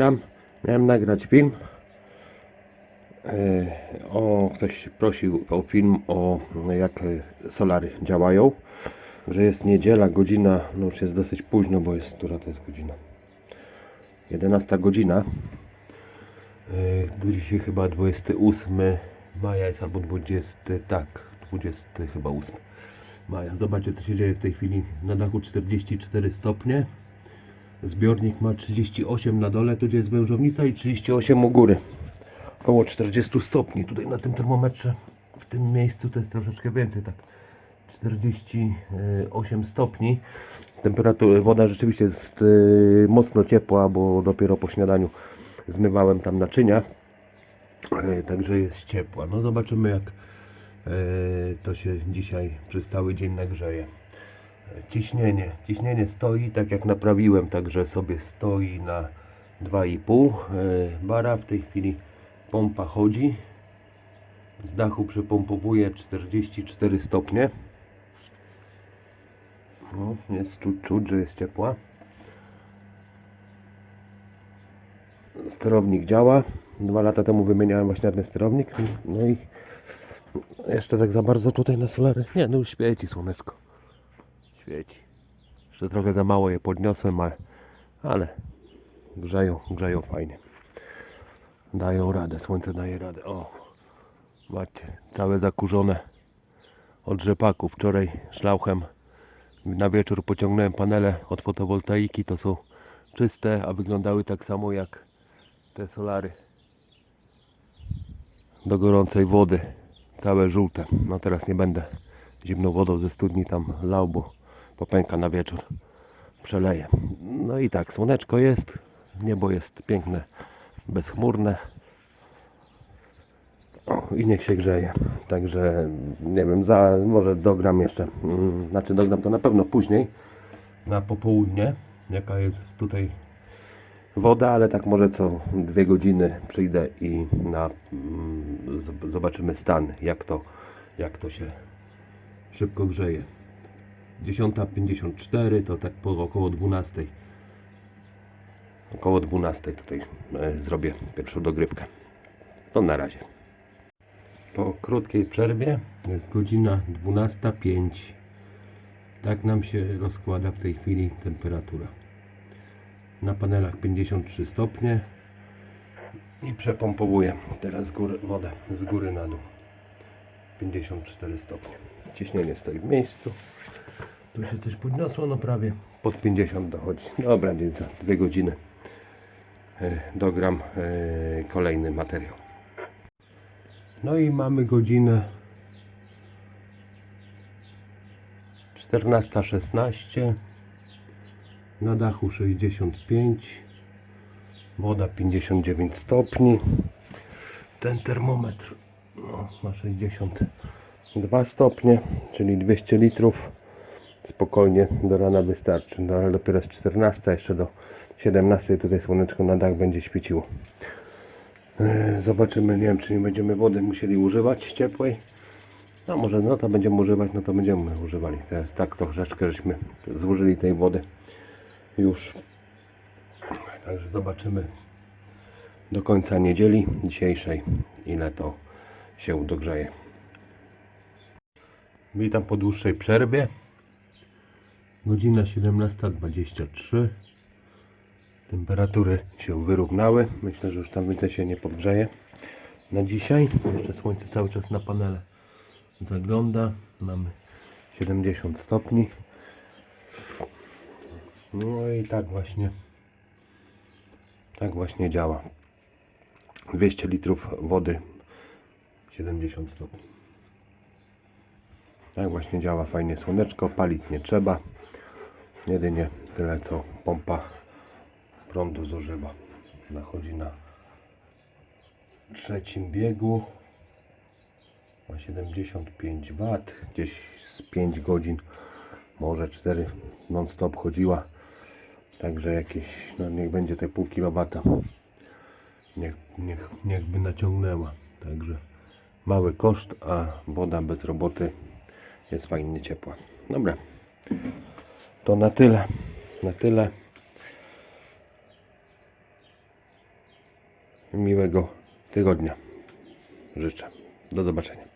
Witam. Miałem nagrać film. E, O, ktoś prosił o film o jak solary działają. Że jest niedziela, godzina, no już jest dosyć późno, bo jest, która to jest godzina? 11 godzina. E, Dzisiaj chyba 28 maja jest albo 20, tak, 20 chyba 8 maja. Zobaczcie co się dzieje w tej chwili. Na dachu 44 stopnie. Zbiornik ma 38 na dole, tu gdzie jest wężownica i 38 u góry. Około 40 stopni. Tutaj na tym termometrze, w tym miejscu to jest troszeczkę więcej, tak 48 stopni. Temperatura, woda rzeczywiście jest y, mocno ciepła, bo dopiero po śniadaniu zmywałem tam naczynia. Y, Także jest ciepła. No zobaczymy jak y, to się dzisiaj przez cały dzień nagrzeje. Ciśnienie. Ciśnienie stoi tak jak naprawiłem, także sobie stoi na 2,5 e, bara. W tej chwili pompa chodzi. Z dachu przepompowuje 44 stopnie. No, jest czuć, czuć, że jest ciepła. Sterownik działa. Dwa lata temu wymieniałem właśnie ten sterownik. No i jeszcze tak za bardzo tutaj na solary. Nie, no już świeci słoneczko świeci. Jeszcze trochę za mało je podniosłem, ale, ale grzeją, grzeją fajnie. Dają radę, słońce daje radę. O, macie, całe zakurzone od rzepaku. Wczoraj szlauchem na wieczór pociągnąłem panele od fotowoltaiki. To są czyste, a wyglądały tak samo jak te solary do gorącej wody. Całe żółte. No teraz nie będę zimną wodą ze studni tam lał, bo popęka na wieczór. Przeleję. No i tak, słoneczko jest, niebo jest piękne, bezchmurne. I niech się grzeje. Także nie wiem, za, może dogram jeszcze, mm, znaczy dogram to na pewno później, na popołudnie, jaka jest tutaj woda, ale tak może co dwie godziny przyjdę i na, mm, zob- zobaczymy stan, jak to, jak to się szybko grzeje. 10.54 to tak po około 12. Około 12 tutaj e, zrobię pierwszą dogrywkę. To na razie. Po krótkiej przerwie jest godzina 12.05. Tak nam się rozkłada w tej chwili temperatura. Na panelach 53 stopnie i przepompowuję teraz góry, wodę z góry na dół. 54 stopnie. Ciśnienie stoi w miejscu. Tu się coś podniosło, no prawie. Pod 50 dochodzi. Dobra, więc za dwie godziny e, dogram e, kolejny materiał. No i mamy godzinę 14.16 na dachu 65 woda 59 stopni. Ten termometr no, ma 62 stopnie czyli 200 litrów spokojnie do rana wystarczy. No ale dopiero jest 14 jeszcze do 17 tutaj słoneczko na dach będzie świeciło. E, zobaczymy nie wiem czy nie będziemy wody musieli używać ciepłej. No może no to będziemy używać no to będziemy używali. Teraz tak troszeczkę żeśmy zużyli tej wody już. Także zobaczymy do końca niedzieli dzisiejszej ile to się dogrzeje. Witam po dłuższej przerwie godzina 17.23 temperatury się wyrównały. Myślę że już tam więcej się nie podgrzeje. Na dzisiaj jeszcze słońce cały czas na panele zagląda. Mamy 70 stopni. No i tak właśnie tak właśnie działa. 200 litrów wody 70 stopni tak właśnie działa fajnie słoneczko palić nie trzeba. Jedynie tyle co pompa prądu zużywa. Nachodzi na trzecim biegu. Ma 75 W gdzieś z 5 godzin może 4 non stop chodziła. Także jakieś no niech będzie te pół kilowata niech, niech, niech by naciągnęła. Także mały koszt a woda bez roboty jest fajnie ciepła dobra. To na tyle. Na tyle. Miłego tygodnia. Życzę. Do zobaczenia.